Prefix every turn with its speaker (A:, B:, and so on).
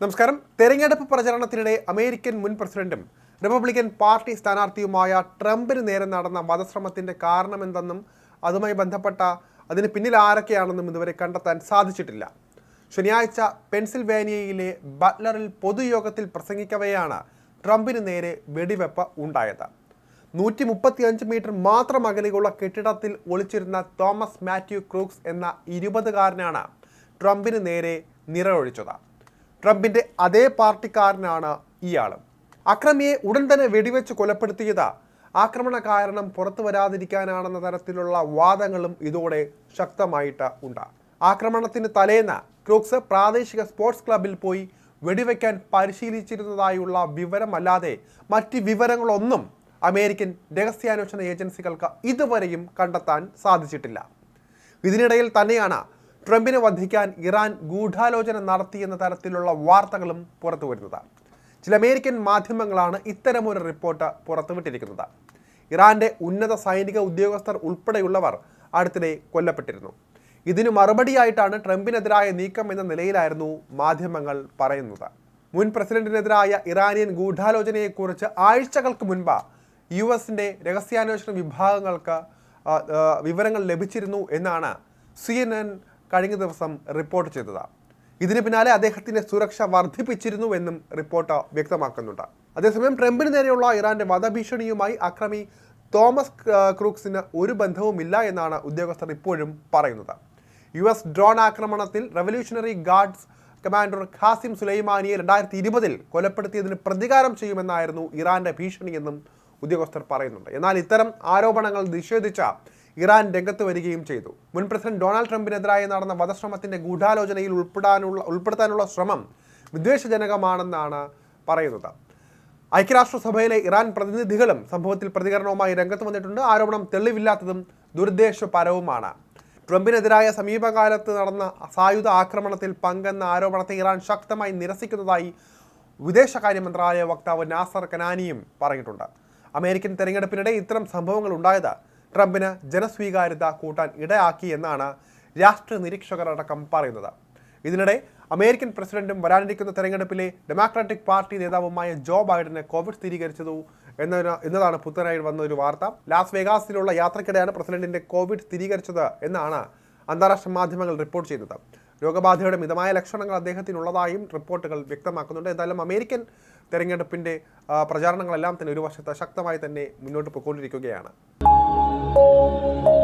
A: നമസ്കാരം. തെരഞ്ഞെടുപ്പ് പ്രചരണത്തിനിടെ അമേരിക്കൻ മുൻ പ്രസിഡന്റും റിപ്പബ്ലിക്കൻ പാർട്ടി സ്ഥാനാർത്ഥിയുമായ ട്രംപിന് നേരെ നടന്ന വധശ്രമത്തിന്റെ കാരണമെന്തെന്നും അതുമായി ബന്ധപ്പെട്ട അതിന് പിന്നിൽ ആരൊക്കെയാണെന്നും ഇതുവരെ കണ്ടെത്താൻ സാധിച്ചിട്ടില്ല. ശനിയാഴ്ച പെൻസിൽവേനിയയിലെ ബട്ട്ലറിൽ പൊതുയോഗത്തിൽ പ്രസംഗിക്കവെയാണ് ട്രംപിന് നേരെ വെടിവെപ്പ് ഉണ്ടായത്. നൂറ്റി മുപ്പത്തിയഞ്ച് മീറ്റർ മാത്രം അകലെയുള്ള കെട്ടിടത്തിൽ ഒളിച്ചിരുന്ന തോമസ് മാത്യു ക്രൂക്സ് എന്ന ഇരുപതുകാരനാണ് ട്രംപിന് നേരെ നിറയൊഴിച്ചത്. ട്രംപിന്റെ അതേ പാർട്ടിക്കാരനാണ് ഇയാൾ അക്രമിയെ ഉടൻ തന്നെ വെടിവെച്ച് കൊലപ്പെടുത്തിയത് ആക്രമണ കാരണം പുറത്തു വരാതിരിക്കാനാണെന്ന തരത്തിലുള്ള വാദങ്ങളും ഇതോടെ ശക്തമായിട്ട് ഉണ്ട്. ആക്രമണത്തിന് തലേന്ന് ക്രൂക്സ് പ്രാദേശിക സ്പോർട്സ് ക്ലബിൽ പോയി വെടിവെക്കാൻ പരിശീലിച്ചിരുന്നതായുള്ള വിവരമല്ലാതെ മറ്റ് വിവരങ്ങളൊന്നും അമേരിക്കൻ രഹസ്യാന്വേഷണ ഏജൻസികൾക്ക് ഇതുവരെയും കണ്ടെത്താൻ സാധിച്ചിട്ടില്ല. ഇതിനിടയിൽ തന്നെയാണ് ട്രംപിനെ വധിക്കാൻ ഇറാൻ ഗൂഢാലോചന നടത്തിയെന്ന തരത്തിലുള്ള വാർത്തകളും പുറത്തു വരുന്നതാണ്. ചില അമേരിക്കൻ മാധ്യമങ്ങളാണ് ഇത്തരമൊരു റിപ്പോർട്ട് പുറത്തുവിട്ടിരിക്കുന്നത്. ഇറാന്റെ ഉന്നത സൈനിക ഉദ്യോഗസ്ഥർ ഉൾപ്പെടെയുള്ളവർ അടുത്തിടെ കൊല്ലപ്പെട്ടിരുന്നു. ഇതിനു മറുപടിയായിട്ടാണ് ട്രംപിനെതിരായ നീക്കം എന്ന നിലയിലായിരുന്നു മാധ്യമങ്ങൾ പറയുന്നത്. മുൻ പ്രസിഡന്റിനെതിരായ ഇറാനിയൻ ഗൂഢാലോചനയെക്കുറിച്ച് ആഴ്ചകൾക്ക് മുൻപ് യു എസിന്റെ രഹസ്യാന്വേഷണ വിഭാഗങ്ങൾക്ക് വിവരങ്ങൾ ലഭിച്ചിരുന്നു എന്നാണ് സി എൻ എൻ കഴിഞ്ഞ ദിവസം റിപ്പോർട്ട് ചെയ്തത്. ഇതിന് പിന്നാലെ അദ്ദേഹത്തിന്റെ സുരക്ഷ വർദ്ധിപ്പിച്ചിരുന്നുവെന്നും റിപ്പോർട്ട് വ്യക്തമാക്കുന്നുണ്ട്. അതേസമയം ട്രംപിന് നേരെയുള്ള ഇറാന്റെ വധഭീഷണിയുമായി അക്രമി തോമസ് ക്രൂക്സിന് ഒരു ബന്ധവുമില്ല എന്നാണ് ഉദ്യോഗസ്ഥർ ഇപ്പോഴും പറയുന്നത്. യു എസ് ഡ്രോൺ ആക്രമണത്തിൽ റവല്യൂഷണറി ഗാർഡ്സ് കമാൻഡർ ഖാസിം സുലൈമാനിയെ രണ്ടായിരത്തി ഇരുപതിൽ കൊലപ്പെടുത്തിയതിന് പ്രതികാരം ചെയ്യുമെന്നായിരുന്നു ഇറാന്റെ ഭീഷണിയെന്നും ഉദ്യോഗസ്ഥർ പറയുന്നുണ്ട്. എന്നാൽ ഇത്തരം ആരോപണങ്ങൾ നിഷേധിച്ച ഇറാൻ രംഗത്ത് വരികയും ചെയ്തു. മുൻ പ്രസിഡന്റ് ഡൊണാൾഡ് ട്രംപിനെതിരായി നടന്ന വധശ്രമത്തിന്റെ ഗൂഢാലോചനയിൽ ഉൾപ്പെടാനുള്ള ഉൾപ്പെടുത്താനുള്ള ശ്രമം വിദ്വേഷജനകമാണെന്നാണ് പറയുന്നത്. ഐക്യരാഷ്ട്രസഭയിലെ ഇറാൻ പ്രതിനിധികളും സംഭവത്തിൽ പ്രതികരണവുമായി രംഗത്ത് വന്നിട്ടുണ്ട്. ആരോപണം തെളിവില്ലാത്തതും ദുരുദ്ദേശപരവുമാണ്. ട്രംപിനെതിരായ സമീപകാലത്ത് നടന്ന സായുധ ആക്രമണത്തിൽ പങ്കെന്ന ആരോപണത്തെ ഇറാൻ ശക്തമായി നിരസിക്കുന്നതായി വിദേശകാര്യ മന്ത്രാലയ വക്താവ് നാസർ കനാനിയും പറഞ്ഞിട്ടുണ്ട് അമേരിക്കൻ തെരഞ്ഞെടുപ്പിനിടെ ഇത്തരം സംഭവങ്ങൾ ഉണ്ടായത് ട്രംപിന് ജനസ്വീകാര്യത കൂട്ടാൻ ഇടയാക്കി എന്നാണ് രാഷ്ട്ര നിരീക്ഷകരടക്കം പറയുന്നത്. ഇതിനിടെ അമേരിക്കൻ പ്രസിഡന്റും വരാനിരിക്കുന്ന തെരഞ്ഞെടുപ്പിലെ ഡെമോക്രാറ്റിക് പാർട്ടി നേതാവുമായ ജോ ബൈഡന് കോവിഡ് സ്ഥിരീകരിച്ചതു എന്നതിന് എന്നതാണ് പുത്തനായി വന്ന ഒരു വാർത്ത. ലാസ് വേഗാസിലുള്ള യാത്രക്കിടെയാണ് പ്രസിഡന്റിന്റെ കോവിഡ് സ്ഥിരീകരിച്ചത് എന്നാണ് അന്താരാഷ്ട്ര മാധ്യമങ്ങൾ റിപ്പോർട്ട് ചെയ്തത് രോഗബാധയുടെ മിതമായ ലക്ഷണങ്ങൾ അദ്ദേഹത്തിനുള്ളതായും റിപ്പോർട്ടുകൾ വ്യക്തമാക്കുന്നുണ്ട്. എന്തായാലും അമേരിക്കൻ തെരഞ്ഞെടുപ്പിന്റെ പ്രചാരണങ്ങളെല്ലാം തന്നെ ഒരു വശത്ത് ശക്തമായി തന്നെ മുന്നോട്ട് പോയിക്കൊണ്ടിരിക്കുകയാണ്. Thank you.